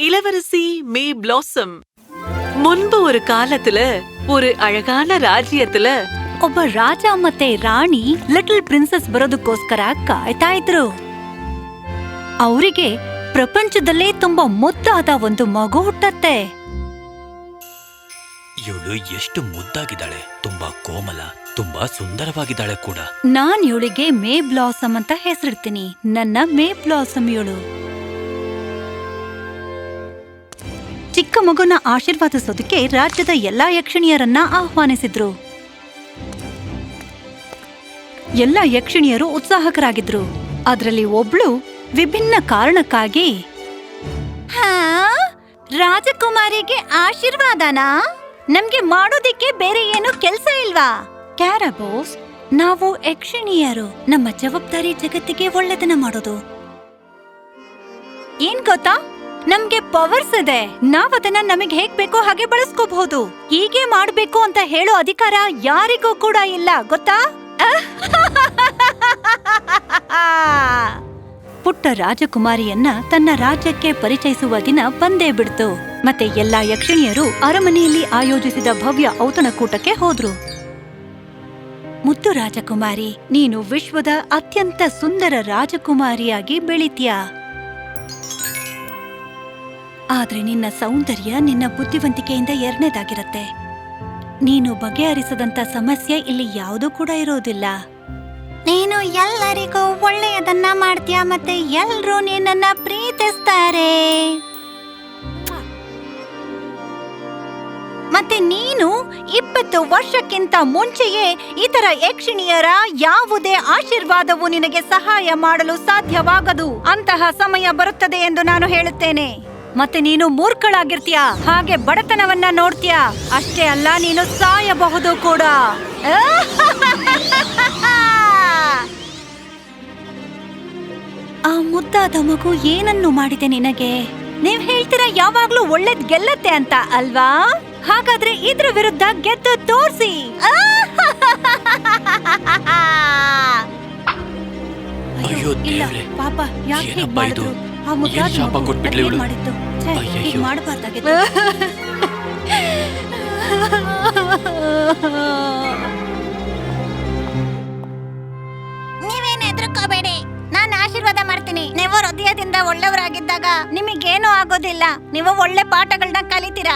இளவரசி மே பிளாசம் முன்பு ஒரு காலத்துல ஒரு அழகான ராஜ்யத்துல ಒಬ್ಬ ರಾಜ ಮತ್ತೆ ರಾಣಿ ಲಿಟಲ್ ಪ್ರಿನ್ಸೆಸ್ ಬರೋದಕ್ಕೋಸ್ಕರ ಕಾಯ್ತಾ ಇದ್ರು ಅವರಿಗೆ ಪ್ರಪಂಚದಲ್ಲೇ ತುಂಬಾ ಮುದ್ದಾದ ಒಂದು ಮಗು ಹುಟ್ಟತ್ತೆ ಇವಳು ಎಷ್ಟು ಮುದ್ದಾಗಿದ್ದಾಳೆ ತುಂಬಾ ಕೋಮಲ ತುಂಬಾ ಸುಂದರವಾಗಿದ್ದಾಳೆ ಕೂಡ ನಾನ್ ಇವಳಿಗೆ ಮೇ ಬ್ಲಾಸಮ್ ಅಂತ ಹೆಸರಿಡ್ತೀನಿ ನನ್ನ ಮೇ ಬ್ಲಾಸಮ್ ಇವಳು ಚಿಕ್ಕ ಮಗುನ ಆಶೀರ್ವಾದಿಸೋದಕ್ಕೆ ರಾಜ್ಯದ ಎಲ್ಲಾ ಯಕ್ಷಿಣಿಯರನ್ನ ಆಹ್ವಾನಿಸಿದ್ರು. ಎಲ್ಲ ಯಕ್ಷಿಣಿಯರು ಉತ್ಸಾಹಕರಾಗಿದ್ರು. ಅದರಲ್ಲಿ ಒಬ್ಳು ವಿಭಿನ್ನ ಕಾರಣಕ್ಕಾಗಿ ಹಾ ರಾಜಕುಮಾರಿಗೆ ಆಶೀರ್ವಾದನಾ? ನಮ್ಗೆ ಮಾಡೋದಿಕ್ಕೆ ಬೇರೆ ಏನು ಕೆಲಸ ಇಲ್ವಾ? ಕ್ಯಾರಬೋಸ್ ನಾವು ಯಕ್ಷಿಣಿಯರು. ನಮ್ಮ ಜವಾಬ್ದಾರಿ ಜಗತ್ತಿಗೆ ಒಳ್ಳೆದನ್ನ ಮಾಡೋದು. ಏನ್ ಗೊತ್ತಾ? ನಮ್ಗೆ ಪವರ್ಸ್ ಇದೆ. ನಾವ್ ಅದನ್ನ ನಮಗ್ ಹೇಗ್ ಬೇಕೋ ಹಾಗೆ ಬಳಸ್ಕೋಬಹುದು. ಹೀಗೆ ಮಾಡ್ಬೇಕು ಅಂತ ಹೇಳೋ ಅಧಿಕಾರ ಯಾರಿಗೂ ಕೂಡ ಇಲ್ಲ, ಗೊತ್ತಾ? ಪುಟ್ಟ ರಾಜಕುಮಾರಿಯನ್ನ ತನ್ನ ರಾಜ್ಯಕ್ಕೆ ಪರಿಚಯಿಸುವ ದಿನ ಬಂದೇ ಬಿಡ್ತು. ಮತ್ತೆ ಎಲ್ಲಾ ಯಕ್ಷಿಣಿಯರು ಅರಮನೆಯಲ್ಲಿ ಆಯೋಜಿಸಿದ ಭವ್ಯ ಔತಣಕೂಟಕ್ಕೆ ಹೋದ್ರು. ಮುದ್ದು ರಾಜಕುಮಾರಿ, ನೀನು ವಿಶ್ವದ ಅತ್ಯಂತ ಸುಂದರ ರಾಜಕುಮಾರಿಯಾಗಿ ಬೆಳಿತೀಯಾ? ಆದ್ರೆ ನಿನ್ನ ಸೌಂದರ್ಯ ನಿನ್ನ ಬುದ್ಧಿವಂತಿಕೆಯಿಂದ ಎರಡನೇದಾಗಿರತ್ತೆ. ನೀನು ಬಗೆಹರಿಸದಂತ ಸಮಸ್ಯೆ ಇಲ್ಲಿ ಯಾವುದೂ ಕೂಡ ಇರೋದಿಲ್ಲ. ನೀನು ಎಲ್ಲರಿಗೂ ಒಳ್ಳೆಯದನ್ನ ಮಾಡ್ತೀಯ ಮತ್ತೆ ಎಲ್ಲರೂ ನಿನ್ನನ್ನ ಪ್ರೀತಿಸ್ತಾರೆ? ಮತ್ತೆ ನೀನು ಇಪ್ಪತ್ತು ವರ್ಷಕ್ಕಿಂತ ಮುಂಚೆಯೇ ಇತರ ಯಕ್ಷಿಣಿಯರ ಯಾವುದೇ ಆಶೀರ್ವಾದವು ನಿನಗೆ ಸಹಾಯ ಮಾಡಲು ಸಾಧ್ಯವಾಗದು. ಅಂತಹ ಸಮಯ ಬರುತ್ತದೆ ಎಂದು ನಾನು ಹೇಳುತ್ತೇನೆ. ಮತ್ತೆ ನೀನು ಮೂರ್ಖಳಾಗಿರ್ತೀಯ? ಹಾಗೆ ಬಡತನವನ್ನ ನೋಡ್ತೀಯ? ಅಷ್ಟೇ ಅಲ್ಲ ನೀನು ಸಾಯಬಹುದು ಕೂಡ. ಆ ಮುದ್ದಾದ ಮಗು ಏನನ್ನು ಮಾಡಿದೆ ನಿನಗೆ? ನೀವ್ ಹೇಳ್ತೀರಾ ಯಾವಾಗ್ಲೂ ಒಳ್ಳೇದ್ ಗೆಲ್ಲತ್ತೆ ಅಂತ ಅಲ್ವಾ? ಹಾಗಾದ್ರೆ ಇದ್ರ ವಿರುದ್ಧ ಗೆದ್ದು ತೋರ್ಸಿ. ಅಯ್ಯೋ ದೇವ್ರೇ, ಪಾಪ ಯಾಕೆ ಹೀಗ್ ಏನಪ್ಪಾ ಇದು? ಮಾಡಿದ್ರು ಆ ಮುದ್ದಾದ ಏನ್ ಶಾಪ ಮಗು ಕೊಟ್ಬಿಟ್ಲು ಇವ್ಳು? ಮಾಡಿತ್ತು ಅಯ್ಯಯ್ಯೋ. ಮಾಡ್ಬಾರ್ದಾಗಿತ್ತು. ಹೆದರ್ಕೋಬೇಡಿ. ನಾನು ಆಶೀರ್ವಾದ ಮಾಡ್ತೀನಿ. ನೀವು ಹೃದಯದಿಂದ ಒಳ್ಳೆಯವರಾಗಿದ್ದಾಗ ನಿಮಗೇನು ಆಗೋದಿಲ್ಲ. ನೀವು ಒಳ್ಳೆ ಪಾಠಗಳನ್ನ ಕಲಿತೀರಾ.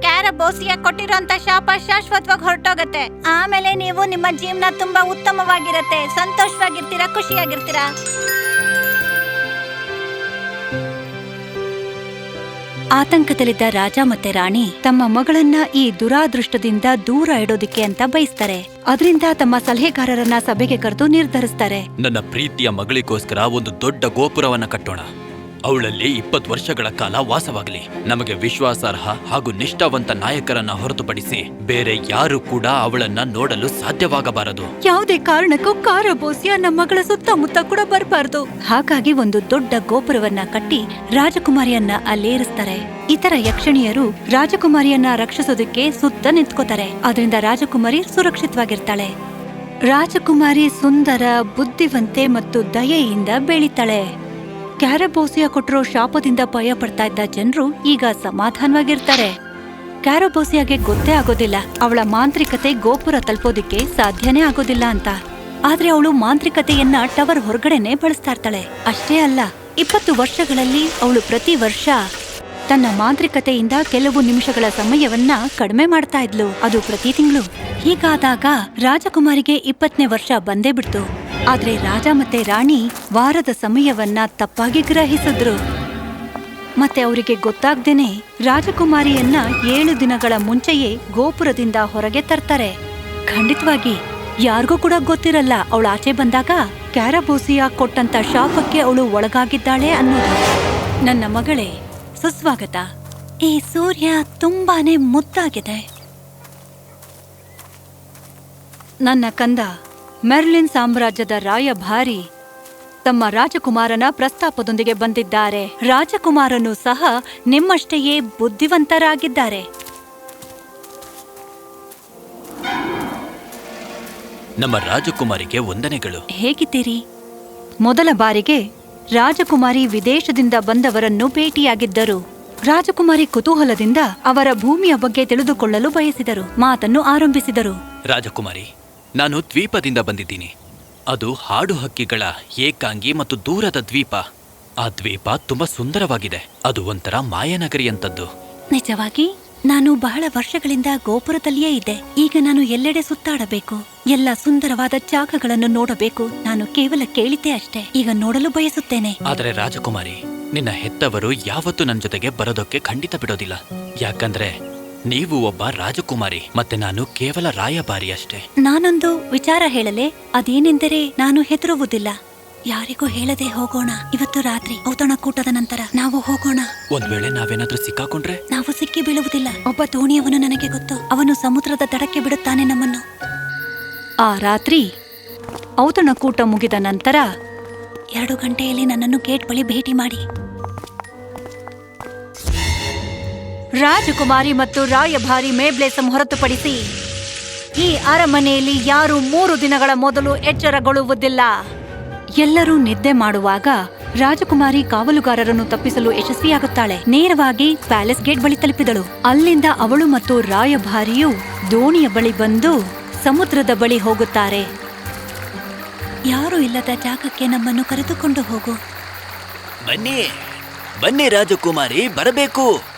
ಕ್ಯಾರಬೋಸಿಯ ಕೊಟ್ಟಿರುವಂತ ಶಾಪ ಶಾಶ್ವತವಾಗಿ ಹೊರಟೋಗತ್ತೆ. ಆಮೇಲೆ ನೀವು ನಿಮ್ಮ ಜೀವನ ತುಂಬಾ ಉತ್ತಮವಾಗಿರತ್ತೆ. ಸಂತೋಷವಾಗಿರ್ತೀರಾ ಖುಷಿಯಾಗಿರ್ತೀರಾ? ಆತಂಕದಲ್ಲಿದ್ದ ರಾಜ ಮತ್ತೆ ರಾಣಿ ತಮ್ಮ ಮಗಳನ್ನ ಈ ದುರಾದೃಷ್ಟದಿಂದ ದೂರ ಇಡೋದಿಕ್ಕೆ ಅಂತ ಬಯಸ್ತಾರೆ. ಅದರಿಂದ ತಮ್ಮ ಸಲಹೆಗಾರರನ್ನ ಸಭೆಗೆ ಕರೆದು ನಿರ್ಧರಿಸ್ತಾರೆ. ನನ್ನ ಪ್ರೀತಿಯ ಮಗಳಿಗೋಸ್ಕರ ಒಂದು ದೊಡ್ಡ ಗೋಪುರವನ್ನ ಕಟ್ಟೋಣ. ಅವಳಲ್ಲಿ ಇಪ್ಪತ್ತು ವರ್ಷಗಳ ಕಾಲ ವಾಸವಾಗಲಿ. ನಮಗೆ ವಿಶ್ವಾಸಾರ್ಹ ಹಾಗೂ ನಿಷ್ಠಾವಂತ ನಾಯಕರನ್ನ ಹೊರತುಪಡಿಸಿ ಬೇರೆ ಯಾರು ಕೂಡ ಅವಳನ್ನ ನೋಡಲು ಸಾಧ್ಯವಾಗಬಾರದು. ಯಾವುದೇ ಕಾರಣಕ್ಕೂ ಕಾರಬೋಸಿಯ ನಮ್ಮ ಮಗಳ ಸುತ್ತಮುತ್ತ ಕೂಡ ಬರಬಾರದು. ಹಾಗಾಗಿ ಒಂದು ದೊಡ್ಡ ಗೋಪುರವನ್ನ ಕಟ್ಟಿ ರಾಜಕುಮಾರಿಯನ್ನ ಅಲ್ಲೇರಿಸ್ತಾರೆ ಇತರ ಯಕ್ಷಣಿಯರು ರಾಜಕುಮಾರಿಯನ್ನ ರಕ್ಷಿಸೋದಕ್ಕೆ ಸುತ್ತ ನಿಂತ್ಕೋತಾರೆ. ಅದರಿಂದ ರಾಜಕುಮಾರಿ ಸುರಕ್ಷಿತವಾಗಿರ್ತಾಳೆ. ರಾಜಕುಮಾರಿ ಸುಂದರ, ಬುದ್ಧಿವಂತೆ ಮತ್ತು ದಯೆಯಿಂದ ಬೆಳಿತಾಳೆ. ಕ್ಯಾರಬೋಸಿಯ ಕೊಟ್ಟಿರೋ ಶಾಪದಿಂದ ಭಯ ಪಡ್ತಾ ಇದ್ದ ಜನರು ಈಗ ಸಮಾಧಾನವಾಗಿರ್ತಾರೆ. ಕ್ಯಾರಬೋಸಿಯಾಗೆ ಗೊತ್ತೇ ಆಗೋದಿಲ್ಲ. ಅವಳ ಮಾಂತ್ರಿಕತೆ ಗೋಪುರ ತಲುಪೋದಿಕ್ಕೆ ಸಾಧ್ಯನೇ ಆಗೋದಿಲ್ಲ ಅಂತ. ಆದ್ರೆ ಅವಳು ಮಾಂತ್ರಿಕತೆಯನ್ನ ಟವರ್ ಹೊರಗಡೆನೆ ಬಳಸ್ತಾ ಇರ್ತಾಳೆ. ಅಷ್ಟೇ ಅಲ್ಲ, ಇಪ್ಪತ್ತು ವರ್ಷಗಳಲ್ಲಿ ಅವಳು ಪ್ರತಿ ವರ್ಷ ತನ್ನ ಮಾಂತ್ರಿಕತೆಯಿಂದ ಕೆಲವು ನಿಮಿಷಗಳ ಸಮಯವನ್ನ ಕಡಿಮೆ ಮಾಡ್ತಾ ಇದ್ಲು. ಅದು ಪ್ರತಿ ತಿಂಗಳು. ಹೀಗಾದಾಗ ರಾಜಕುಮಾರಿಗೆ ಇಪ್ಪತ್ತನೇ ವರ್ಷ ಬಂದೇ ಬಿಡ್ತು. ಆದ್ರೆ ರಾಜ ಮತ್ತೆ ರಾಣಿ ವಾರದ ಸಮಯವನ್ನ ತಪ್ಪಾಗಿ ಗ್ರಹಿಸಿದ್ರು. ಮತ್ತೆ ಅವರಿಗೆ ಗೊತ್ತಾಗ್ದೇನೆ ರಾಜಕುಮಾರಿಯನ್ನ ಏಳು ದಿನಗಳ ಮುಂಚೆಯೇ ಗೋಪುರದಿಂದ ಹೊರಗೆ ತರ್ತಾರೆ. ಖಂಡಿತವಾಗಿ, ಯಾರಿಗೂ ಕೂಡ ಗೊತ್ತಿರಲ್ಲ ಅವಳು ಆಚೆ ಬಂದಾಗ ಕ್ಯಾರಬೋಸಿಯ ಕೊಟ್ಟಂತ ಶಾಪಕ್ಕೆ ಅವಳು ಒಳಗಾಗಿದ್ದಾಳೆ ಅನ್ನೋದು. ನನ್ನ ಮಗಳೇ, ಸುಸ್ವಾಗತ. ಈ ಸೂರ್ಯ ತುಂಬಾನೇ ಮುದ್ದಾಗಿದೆ. ನನ್ನ ಕಂದ ಮೆರ್ಲಿನ್ ಸಾಮ್ರಾಜ್ಯದ ರಾಯಭಾರಿ ತಮ್ಮ ರಾಜಕುಮಾರನ ಪ್ರಸ್ತಾಪದೊಂದಿಗೆ ಬಂದಿದ್ದಾರೆ. ರಾಜಕುಮಾರನು ಸಹ ನಿಮ್ಮಷ್ಟೆಯೇ ಬುದ್ಧಿವಂತರಾಗಿದ್ದಾರೆ. ನಮ್ಮ ರಾಜಕುಮಾರಿಗೆ ವಂದನೆಗಳು. ಹೇಗಿದ್ದೀರಿ? ಮೊದಲ ಬಾರಿಗೆ ರಾಜಕುಮಾರಿ ವಿದೇಶದಿಂದ ಬಂದವರನ್ನು ಭೇಟಿಯಾಗಿದ್ದರು. ರಾಜಕುಮಾರಿ ಕುತೂಹಲದಿಂದ ಅವರ ಭೂಮಿಯ ಬಗ್ಗೆ ತಿಳಿದುಕೊಳ್ಳಲು ಬಯಸಿದರು. ಮಾತನ್ನು ಆರಂಭಿಸಿದರು. ರಾಜಕುಮಾರಿ ನಾನು ದ್ವೀಪದಿಂದ ಬಂದಿದ್ದೀನಿ. ಅದು ಹಾಡು ಹಕ್ಕಿಗಳ ಏಕಾಂಗಿ ಮತ್ತು ದೂರದ ದ್ವೀಪ. ಆ ದ್ವೀಪ ತುಂಬಾ ಸುಂದರವಾಗಿದೆ. ಅದು ಒಂಥರ ಮಾಯನಗರಿಯಂಥದ್ದು ನಿಜವಾಗಿ ನಾನು ಬಹಳ ವರ್ಷಗಳಿಂದ ಗೋಪುರದಲ್ಲಿಯೇ ಇದ್ದೆ. ಈಗ ನಾನು ಎಲ್ಲೆಡೆ ಸುತ್ತಾಡಬೇಕು. ಎಲ್ಲ ಸುಂದರವಾದ ಜಾಗಗಳನ್ನು ನೋಡಬೇಕು. ನಾನು ಕೇವಲ ಕೇಳಿದ್ದೆ ಅಷ್ಟೇ. ಈಗ ನೋಡಲು ಬಯಸುತ್ತೇನೆ. ಆದರೆ ರಾಜಕುಮಾರಿ ನಿನ್ನ ಹೆತ್ತವರು ಯಾವತ್ತೂ ನನ್ನ ಜೊತೆಗೆ ಬರೋದಕ್ಕೆ ಖಂಡಿತ ಬಿಡೋದಿಲ್ಲ. ಯಾಕಂದ್ರೆ ನೀವು ಒಬ್ಬ ರಾಜಕುಮಾರಿ ಮತ್ತೆ ನಾನು ಕೇವಲ ರಾಯಭಾರಿ ಅಷ್ಟೇ ನಾನೊಂದು ವಿಚಾರ ಹೇಳಲೆ ಅದೇನೆಂದರೆ ನಾನು ಹೆದರುವುದಿಲ್ಲ. ಯಾರಿಗೂ ಹೇಳದೆ ಹೋಗೋಣ. ಇವತ್ತು ರಾತ್ರಿ ಔತಣಕೂಟದ ನಂತರ ನಾವು ಹೋಗೋಣ. ಒಂದ್ ವೇಳೆ ನಾವೇನಾದ್ರೂ ಸಿಕ್ಕಾಕೊಂಡ್ರೆ? ನಾವು ಸಿಕ್ಕಿ ಬೀಳುವುದಿಲ್ಲ. ಒಬ್ಬ ದೋಣಿಯವನು ನನಗೆ ಗೊತ್ತು. ಅವನು ಸಮುದ್ರದ ದಡಕ್ಕೆ ಬಿಡುತ್ತಾನೆ ನಮ್ಮನ್ನು. ಆ ರಾತ್ರಿ ಔತಣಕೂಟ ಮುಗಿದ ನಂತರ ಎರಡು ಗಂಟೆಯಲ್ಲಿ ನನ್ನನ್ನು ಗೇಟ್ ಬಳಿ ಭೇಟಿ ಮಾಡಿ. ರಾಜಕುಮಾರಿ ಮತ್ತು ರಾಯಭಾರಿ ಮೇಬ್ಲೇಸಂ ಹೊರತುಪಡಿಸಿ ಈ ಅರಮನೆಯಲ್ಲಿ ಯಾರು ಮೂರು ದಿನಗಳ ಮೊದಲು ಎಚ್ಚರಗೊಳ್ಳುವುದಿಲ್ಲ. ಎಲ್ಲರೂ ನಿದ್ದೆ ಮಾಡುವಾಗ ರಾಜಕುಮಾರಿ ಕಾವಲುಗಾರರನ್ನು ತಪ್ಪಿಸಲು ಯಶಸ್ವಿಯಾಗುತ್ತಾಳೆ. ನೇರವಾಗಿ ಪ್ಯಾಲೇಸ್ ಗೇಟ್ ಬಳಿ ತಲುಪಿದಳು. ಅಲ್ಲಿಂದ ಅವಳು ಮತ್ತು ರಾಯಭಾರಿಯು ದೋಣಿಯ ಬಳಿ ಬಂದು ಸಮುದ್ರದ ಬಳಿ ಹೋಗುತ್ತಾರೆ. ಯಾರು ಇಲ್ಲದ ಜಾಗಕ್ಕೆ ನಮ್ಮನ್ನು ಕರೆದುಕೊಂಡು ಹೋಗು. ಬನ್ನಿ ಬನ್ನಿ ರಾಜಕುಮಾರಿ, ಬರಬೇಕು.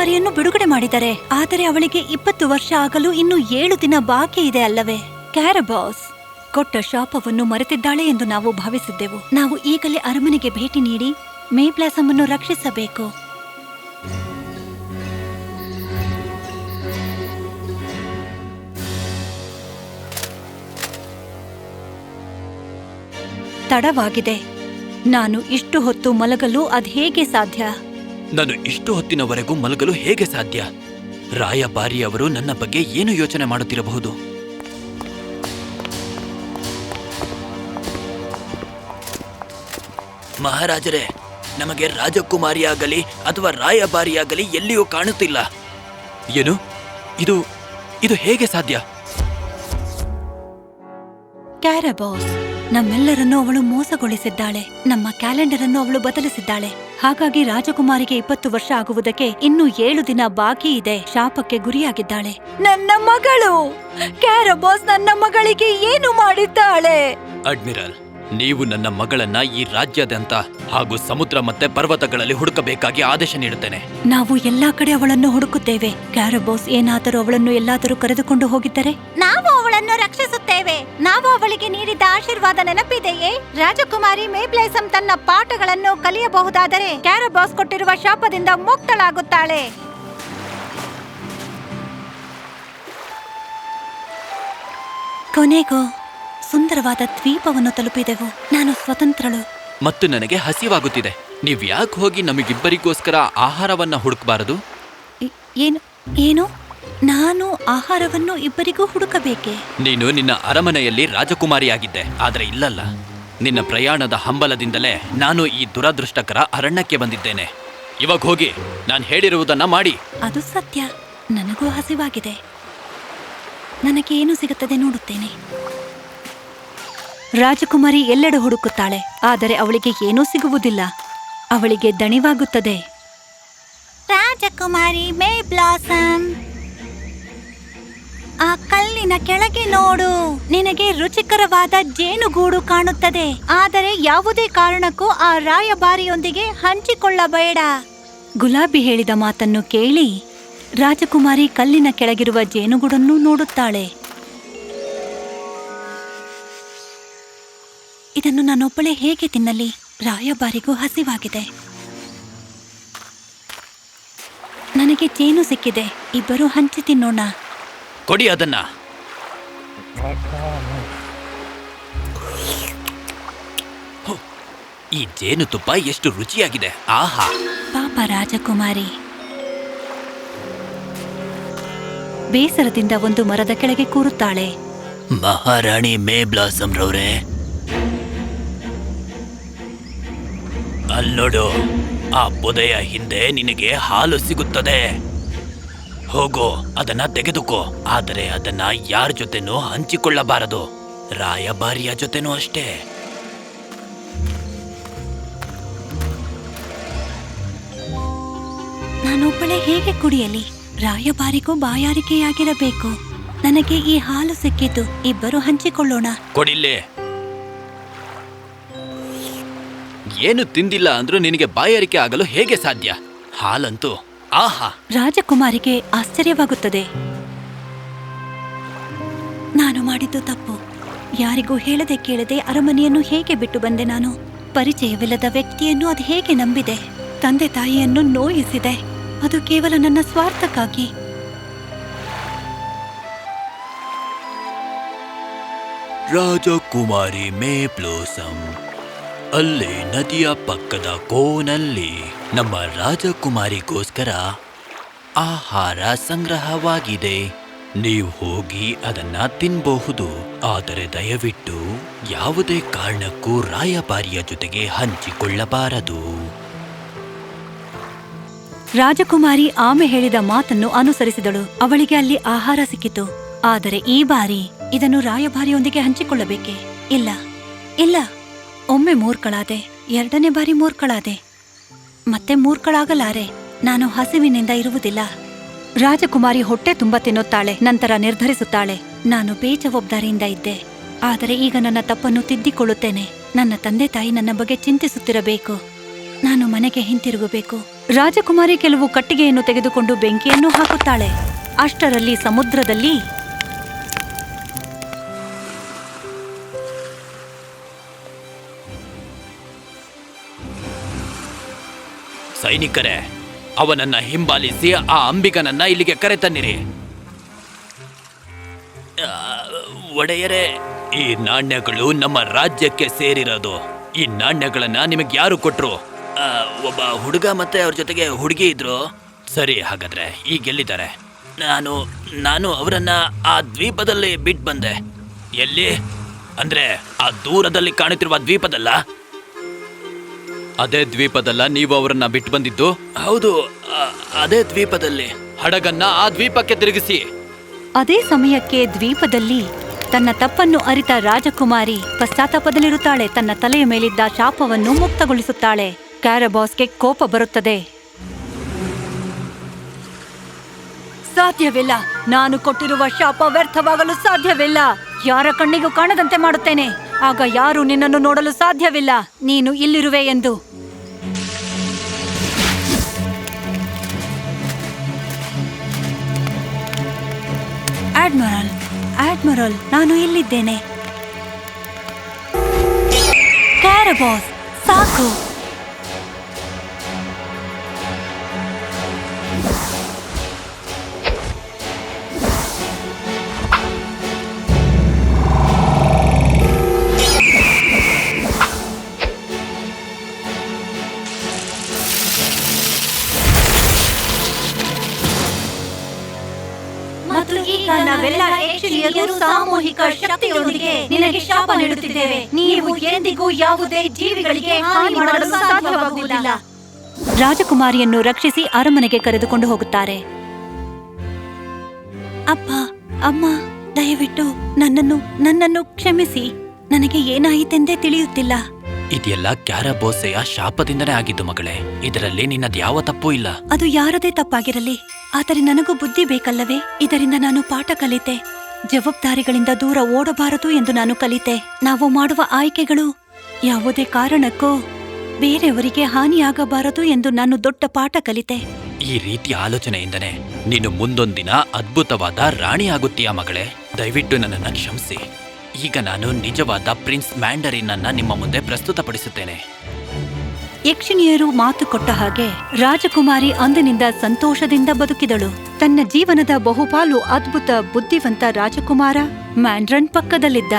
ರಾಜಕುಮಾರಿಯನ್ನು ಬಿಡುಗಡೆ ಮಾಡಿದ್ದಾರೆ ಆದರೆ ಅವಳಿಗೆ ಇಪ್ಪತ್ತು ವರ್ಷ ಆಗಲು ಇನ್ನು ಏಳು ದಿನ ಬಾಕಿ ಇದೆ ಅಲ್ಲವೇ? ಕ್ಯಾರಬಾಸ್ ಕೊಟ್ಟ ಶಾಪವನ್ನು ಮರೆತಿದ್ದಾಳೆ ಎಂದು ನಾವು ಭಾವಿಸಿದ್ದೆವು. ನಾವು ಈಗಲೇ ಅರಮನೆಗೆ ಭೇಟಿ ನೀಡಿ ಮೇಬ್ಲಾಸಮ್ ಅನ್ನು ರಕ್ಷಿಸಬೇಕು. ತಡವಾಗಿದೆ. ನಾನು ಇಷ್ಟು ಹೊತ್ತು ಮಲಗಲು ಅದ್ಹೇಗೆ ಸಾಧ್ಯ? ನಾನು ಇಷ್ಟು ಹೊತ್ತಿನವರೆಗೂ ಮಲಗಲು ಹೇಗೆ ಸಾಧ್ಯ? ರಾಯಭಾರಿಯವರು ನನ್ನ ಬಗ್ಗೆ ಏನು ಯೋಚನೆ ಮಾಡುತ್ತಿರಬಹುದು? ಮಹಾರಾಜರೇ, ನಮಗೆ ರಾಜಕುಮಾರಿಯಾಗಲಿ ಅಥವಾ ರಾಯಭಾರಿಯಾಗಲಿ ಎಲ್ಲಿಯೂ ಕಾಣುತ್ತಿಲ್ಲ. ಏನು? ಇದು ಇದು ಹೇಗೆ ಸಾಧ್ಯ? ಕ್ಯಾರಬಾಸ್, ನಮ್ಮೆಲ್ಲರನ್ನೂ ಅವಳು ಮೋಸಗೊಳಿಸಿದ್ದಾಳೆ. ನಮ್ಮ ಕ್ಯಾಲೆಂಡರ್ ಅನ್ನು ಅವಳು ಬದಲಿಸಿದ್ದಾಳೆ. ಹಾಗಾಗಿ ರಾಜಕುಮಾರಿಗೆ ಇಪ್ಪತ್ತು ವರ್ಷ ಆಗುವುದಕ್ಕೆ ಇನ್ನು ಏಳು ದಿನ ಬಾಕಿ ಇದೆ. ಶಾಪಕ್ಕೆ ಗುರಿಯಾಗಿದ್ದಾಳೆ. ನನ್ನ ಮಗಳು! ಕ್ಯಾರಬಾಸ್ ನನ್ನ ಮಗಳಿಗೆ ಏನು ಮಾಡಿದ್ದಾಳೆ? ಅಡ್ಮಿರಲ್ ನೀವು ನನ್ನ ಮಗಳನ್ನ ಈ ರಾಜ್ಯಾದ್ಯಂತ ಹಾಗೂ ಸಮುದ್ರ ಮತ್ತೆ ಪರ್ವತಗಳಲ್ಲಿ ಹುಡುಕಬೇಕಾಗಿ ಆದೇಶ ನೀಡುತ್ತೇನೆ. ನಾವು ಎಲ್ಲಾ ಕಡೆ ಅವಳನ್ನು ಹುಡುಕುತ್ತೇವೆ. ಕ್ಯಾರಬಾಸ್ ಏನಾದರೂ ಅವಳನ್ನು ಎಲ್ಲಾದರೂ ಕರೆದುಕೊಂಡು ಹೋಗಿದ್ದರೆ? ನಾವು ಅವಳನ್ನು ರಕ್ಷಿಸುತ್ತೇವೆ. ನಾವು ಅವಳಿಗೆ ನೀಡಿದ ಆಶೀರ್ವಾದ ನೆನಪಿದೆಯೇ? ರಾಜಕುಮಾರಿ ಮೇಬ್ಲೇಸಂ ತನ್ನ ಪಾಠಗಳನ್ನು ಕಲಿಯಬಹುದಾದರೆ ಕ್ಯಾರಬಾಸ್ ಕೊಟ್ಟಿರುವ ಶಾಪದಿಂದ ಮುಕ್ತಳಾಗುತ್ತಾಳೆ. ಕೊನೆಗೂ ಸುಂದರವಾದ ದ್ವೀಪವನ್ನು ತಲುಪಿದೆವು. ನಾನು ಸ್ವತಂತ್ರಳು. ಮತ್ತು ನನಗೆ ಹಸಿವಾಗುತ್ತಿದೆ. ನೀವ್ಯಾಕೆ ಹೋಗಿ ನಮಗಿಬ್ಬರಿಗೋಸ್ಕರ ಆಹಾರವನ್ನ ಹುಡುಕಬಾರದು? ಏನು ಏನು? ನಾನು ಆಹಾರವನ್ನು ಇಬ್ಬರಿಗೂ ಹುಡುಕಬೇಕೆ? ನೀನು ನಿನ್ನ ಅರಮನೆಯಲ್ಲಿ ರಾಜಕುಮಾರಿಯಾಗಿದ್ದೆ. ಆದರೆ ಇಲ್ಲಲ್ಲ. ನಿನ್ನ ಪ್ರಯಾಣದ ಹಂಬಲದಿಂದಲೇ ನಾನು ಈ ದುರದೃಷ್ಟಕರ ಅರಣ್ಯಕ್ಕೆ ಬಂದಿದ್ದೇನೆ. ಇವಾಗ ಹೋಗಿ ನಾನು ಹೇಳಿರುವುದನ್ನ ಮಾಡಿ. ಅದು ಸತ್ಯ. ನನಗೂ ಹಸಿವಾಗಿದೆ ನನಗೆ ಏನು ಸಿಗುತ್ತದೆ ನೋಡುತ್ತೇನೆ. ರಾಜಕುಮಾರಿ ಎಲ್ಲೆಡೆ ಹುಡುಕುತ್ತಾಳೆ. ಆದರೆ ಅವಳಿಗೆ ಏನೂ ಸಿಗುವುದಿಲ್ಲ. ಅವಳಿಗೆ ದಣಿವಾಗುತ್ತದೆ. ರಾಜಕುಮಾರಿ ಮೇ ಬ್ಲಾಸಮ್. ಆ ಕಲ್ಲಿನ ಕೆಳಗೆ ನೋಡು. ನಿನಗೆ ರುಚಿಕರವಾದ ಜೇನುಗೂಡು ಕಾಣುತ್ತದೆ. ಆದರೆ ಯಾವುದೇ ಕಾರಣಕ್ಕೂ ಆ ರಾಯಭಾರಿಯೊಂದಿಗೆ ಹಂಚಿಕೊಳ್ಳಬೇಡ. ಗುಲಾಬಿ ಹೇಳಿದ ಮಾತನ್ನು ಕೇಳಿ ರಾಜಕುಮಾರಿ ಕಲ್ಲಿನ ಕೆಳಗಿರುವ ಜೇನುಗೂಡನ್ನು ನೋಡುತ್ತಾಳೆ. ಇದನ್ನು ನಾನೊಬ್ಬಳೇ ಹೇಗೆ ತಿನ್ನಲಿ? ರಾಯಭಾರಿಗೂ ಹಸಿವಾಗಿದೆ. ನನಗೆ ಜೇನು ಸಿಕ್ಕಿದೆ. ಇಬ್ಬರು ಹಂಚಿ ತಿನ್ನೋಣ. ಕೊಡಿ ಅದನ್ನ. ಈ ಜೇನುತುಪ್ಪ ಎಷ್ಟು ರುಚಿಯಾಗಿದೆ. ಆಹಾ. ಪಾಪ ರಾಜಕುಮಾರಿ. ಬೇಸರದಿಂದ ಒಂದು ಮರದ ಕೆಳಗೆ ಕೂರುತ್ತಾಳೆ. ಮಹಾರಾಣಿ ಮೇ ಬ್ಲಾಸಮ್ ರವ್ರೆ. ಅಲ್ಲೋಡು ಆ ಪೊದೆಯ ಹಿಂದೆ ನಿನಗೆ ಹಾಲು ಸಿಗುತ್ತದೆ. ಹೋಗೋ ಅದನ್ನ ತೆಗೆದುಕೋ. ಆದರೆ ಅದನ್ನ ಯಾರ ಜೊತೆನೂ ಹಂಚಿಕೊಳ್ಳಬಾರದು. ರಾಯಭಾರಿಯ ಜೊತೆನೂ ಅಷ್ಟೇ. ನಾನೊಬ್ಬಳೇ ಹೇಗೆ ಕುಡಿಯಲಿ? ರಾಯಭಾರಿಗೂ ಬಾಯಾರಿಕೆಯಾಗಿರಬೇಕು. ನನಗೆ ಈ ಹಾಲು ಸಿಕ್ಕಿತು ಇಬ್ಬರು ಹಂಚಿಕೊಳ್ಳೋಣ. ಕೊಡಿಲ್ಲೇ. ಏನು ತಿಂದಿಲ್ಲ ಅಂದ್ರೂ ನಿನಗೆ ಬಾಯಾರಿಕೆ ಆಗಲು ಹೇಗೆ ಸಾಧ್ಯ? ಹಾಲಂತೂ ಆಹಾ. ರಾಜಕುಮಾರಿಗೆ ಆಶ್ಚರ್ಯವಾಗುತ್ತದೆ. ನಾನು ಮಾಡಿದ್ದು ತಪ್ಪು. ಯಾರಿಗೂ ಹೇಳದೆ ಕೇಳದೆ ಅರಮನೆಯನ್ನು ಹೇಗೆ ಬಿಟ್ಟು ಬಂದೆ ನಾನು? ಪರಿಚಯವಿಲ್ಲದ ವ್ಯಕ್ತಿಯನ್ನು ಅದು ಹೇಗೆ ನಂಬಿದೆ? ತಂದೆ ತಾಯಿಯನ್ನು ನೋಯಿಸಿದೆ. ಅದು ಕೇವಲ ನನ್ನ ಸ್ವಾರ್ಥಕ್ಕಾಗಿ. ರಾಜಕುಮಾರಿ ಮೇ ಬ್ಲೋಸಮ್ ಅಲ್ಲಿ ನದಿಯ ಪಕ್ಕದ ಕೋನಲ್ಲಿ ನಮ್ಮ ರಾಜಕುಮಾರಿಗೋಸ್ಕರ ಆಹಾರ ಸಂಗ್ರಹವಾಗಿದೆ. ನೀವು ಹೋಗಿ ಅದನ್ನ ತಿನ್ನಬಹುದು ಆದರೆ ದಯವಿಟ್ಟು ಯಾವುದೇ ಕಾರಣಕ್ಕೂ ರಾಯಭಾರಿಯ ಜೊತೆಗೆ ಹಂಚಿಕೊಳ್ಳಬಾರದು. ರಾಜಕುಮಾರಿ ಆಮೆ ಹೇಳಿದ ಮಾತನ್ನು ಅನುಸರಿಸಿದಳು. ಅವಳಿಗೆ ಅಲ್ಲಿ ಆಹಾರ ಸಿಕ್ಕಿತು. ಆದರೆ ಈ ಬಾರಿ ಇದನ್ನು ರಾಯಭಾರಿಯೊಂದಿಗೆ ಹಂಚಿಕೊಳ್ಳಬೇಕೆ? ಇಲ್ಲ. ಇಲ್ಲ. ಒಮ್ಮೆ ಮೂರ್ಕಳಾದೆ ಎರಡನೇ ಬಾರಿ ಮೂರ್ಖಳಾದೆ. ಮತ್ತೆ ಮೂರ್ಖಳಾಗಲಾರೆ, ನಾನು ಹಸಿವಿನಿಂದ ಇರುವುದಿಲ್ಲ. ರಾಜಕುಮಾರಿ ಹೊಟ್ಟೆ ತುಂಬ ತಿನ್ನುತ್ತಾಳೆ, ನಂತರ ನಿರ್ಧರಿಸುತ್ತಾಳೆ. ನಾನು ಬೇಜವಾಬ್ದಾರಿಯಿಂದ ಇದ್ದೆ. ಆದರೆ ಈಗ ನನ್ನ ತಪ್ಪನ್ನು ತಿದ್ದಿಕೊಳ್ಳುತ್ತೇನೆ. ನನ್ನ ತಂದೆ ತಾಯಿ ನನ್ನ ಬಗ್ಗೆ ಚಿಂತಿಸುತ್ತಿರಬೇಕು. ನಾನು ಮನೆಗೆ ಹಿಂತಿರುಗಬೇಕು. ರಾಜಕುಮಾರಿ ಕೆಲವು ಕಟ್ಟಿಗೆಯನ್ನು ತೆಗೆದುಕೊಂಡು ಬೆಂಕಿಯನ್ನು ಹಾಕುತ್ತಾಳೆ. ಅಷ್ಟರಲ್ಲಿ ಸಮುದ್ರದಲ್ಲಿ ಸೈನಿಕರೇ ಅವನನ್ನ ಹಿಂಬಾಲಿಸಿ ಆ ಅಂಬಿಗನನ್ನ ಇಲ್ಲಿಗೆ ಕರೆ ತನ್ನಿರಿ. ಒಡೆಯರೇ ಈ ನಾಣ್ಯಗಳು ನಮ್ಮ ರಾಜ್ಯಕ್ಕೆ ಸೇರಿರೋದು. ಈ ನಾಣ್ಯಗಳನ್ನ ನಿಮಗೆ ಯಾರು ಕೊಟ್ರು? ಒಬ್ಬ ಹುಡುಗ ಮತ್ತೆ ಅವ್ರ ಜೊತೆಗೆ ಹುಡುಗಿ ಇದ್ರು. ಸರಿ ಹಾಗಾದ್ರೆ ಈಗ ಎಲ್ಲಿದ್ದಾರೆ? ನಾನು ನಾನು ಅವರನ್ನ ಆ ದ್ವೀಪದಲ್ಲಿ ಬಿಟ್ಟು ಬಂದೆ ಎಲ್ಲಿ? ಅಂದ್ರೆ ಆ ದೂರದಲ್ಲಿ ಕಾಣುತ್ತಿರುವ ದ್ವೀಪದಲ್ಲ? ಅದೇ ದ್ವೀಪದಲ್ಲ ನೀವು ಅವರನ್ನ ಬಿಟ್ಟು ಬಂದಿದ್ದು? ಹೌದು ಅದೇ ದ್ವೀಪದಲ್ಲಿ. ಹಡಗನ್ನ ಆ ದ್ವೀಪಕ್ಕೆ ತಿರುಗಿಸಿ. ಅದೇ ಸಮಯಕ್ಕೆ ದ್ವೀಪದಲ್ಲಿ ತನ್ನ ತಪ್ಪನ್ನು ಅರಿತ ರಾಜಕುಮಾರಿ ಪಶ್ಚಾತ್ತಾಪದಲ್ಲಿರುತ್ತಾಳೆ. ತನ್ನ ತಲೆಯ ಮೇಲಿದ್ದ ಶಾಪವನ್ನು ಮುಕ್ತಗೊಳಿಸುತ್ತಾಳೆ. ಕ್ಯಾರಬಾಸ್ಗೆ ಕೋಪ ಬರುತ್ತದೆ. ಸಾಧ್ಯವಿಲ್ಲ. ನಾನು ಕೊಟ್ಟಿರುವ ಶಾಪ ವ್ಯರ್ಥವಾಗಲು ಸಾಧ್ಯವಿಲ್ಲ. ಯಾರ ಕಣ್ಣಿಗೂ ಕಾಣದಂತೆ ಮಾಡುತ್ತೇನೆ. ಆಗ ಯಾರು ನಿನ್ನನ್ನು ನೋಡಲು ಸಾಧ್ಯವಿಲ್ಲ. ನೀನು ಇಲ್ಲಿರುವೆ ಎಂದು. ಆಡ್ಮರಲ್ ಆಡ್ಮರಲ್ ನಾನು ಇಲ್ಲಿದ್ದೇನೆ. ಕ್ಯಾರಬಾಸ್ ಸಾಕು. ನಾವೆಲ್ಲ ಯಕ್ಷಿಣಿಯರು ಸಾಮೂಹಿಕ ಶಕ್ತಿಯೊಂದಿಗೆ ನಿನಗೆ ಶಾಪ ನೀಡುತ್ತಿದ್ದೇವೆ. ನೀವು ಎಂದಿಗೂ ಯಾವುದೇ ಜೀವಿಗಳಿಗೆ ಹಾನಿ ಮಾಡಲು ಸಾಧ್ಯವಾಗುವುದಿಲ್ಲ. ರಾಜಕುಮಾರಿಯನ್ನು ರಕ್ಷಿಸಿ ಅರಮನೆಗೆ ಕರೆದುಕೊಂಡು ಹೋಗುತ್ತಾರೆ. ಅಪ್ಪ ಅಮ್ಮ ದಯವಿಟ್ಟು ನನ್ನನ್ನು ನನ್ನನ್ನು ಕ್ಷಮಿಸಿ. ನನಗೆ ಏನಾಯಿತೆಂದೇ ತಿಳಿಯುತ್ತಿಲ್ಲ. ಇದೆಲ್ಲ ಕ್ಯಾರಬೋಸೆಯ ಶಾಪದಿಂದನೇ ಆಗಿದ್ದು ಮಗಳೇ. ಇದರಲ್ಲಿ ನಿನ್ನದು ಯಾವ ತಪ್ಪು ಇಲ್ಲ. ಅದು ಯಾರದೇ ತಪ್ಪಾಗಿರಲಿ. ಆದರೆ ನನಗೂ ಬುದ್ಧಿ ಬೇಕಲ್ಲವೇ? ಇದರಿಂದ ನಾನು ಪಾಠ ಕಲಿತೆ. ಜವಾಬ್ದಾರಿಗಳಿಂದ ದೂರ ಓಡಬಾರದು ಎಂದು ನಾನು ಕಲಿತೆ. ನಾವು ಮಾಡುವ ಆಯ್ಕೆಗಳು ಯಾವುದೇ ಕಾರಣಕ್ಕೂ ಬೇರೆಯವರಿಗೆ ಹಾನಿಯಾಗಬಾರದು ಎಂದು ನಾನು ದೊಡ್ಡ ಪಾಠ ಕಲಿತೆ. ಈ ರೀತಿ ಆಲೋಚನೆಯಿಂದನೇ ನೀನು ಮುಂದೊಂದಿನ ಅದ್ಭುತವಾದ ರಾಣಿ ಆಗುತ್ತೀಯ ಮಗಳೇ? ದಯವಿಟ್ಟು ನನ್ನನ್ನು ಕ್ಷಮಿಸಿ. ಈಗ ನಾನು ನಿಜವಾದ ಪ್ರಿನ್ಸ್ ಮ್ಯಾಂಡರಿನ್ ಅನ್ನ ನಿಮ್ಮ ಮುಂದೆ ಪ್ರಸ್ತುತಪಡಿಸುತ್ತೇನೆ. ಯಕ್ಷಿಣಿಯರು ಮಾತು ಕೊಟ್ಟ ಹಾಗೆ ರಾಜಕುಮಾರಿ ಅಂದಿನಿಂದ ಸಂತೋಷದಿಂದ ಬದುಕಿದಳು. ತನ್ನ ಜೀವನದ ಬಹುಪಾಲು ಅದ್ಭುತ ಬುದ್ಧಿವಂತ ರಾಜಕುಮಾರ ಮ್ಯಾಂಡ್ರನ್ ಪಕ್ಕದಲ್ಲಿದ್ದ.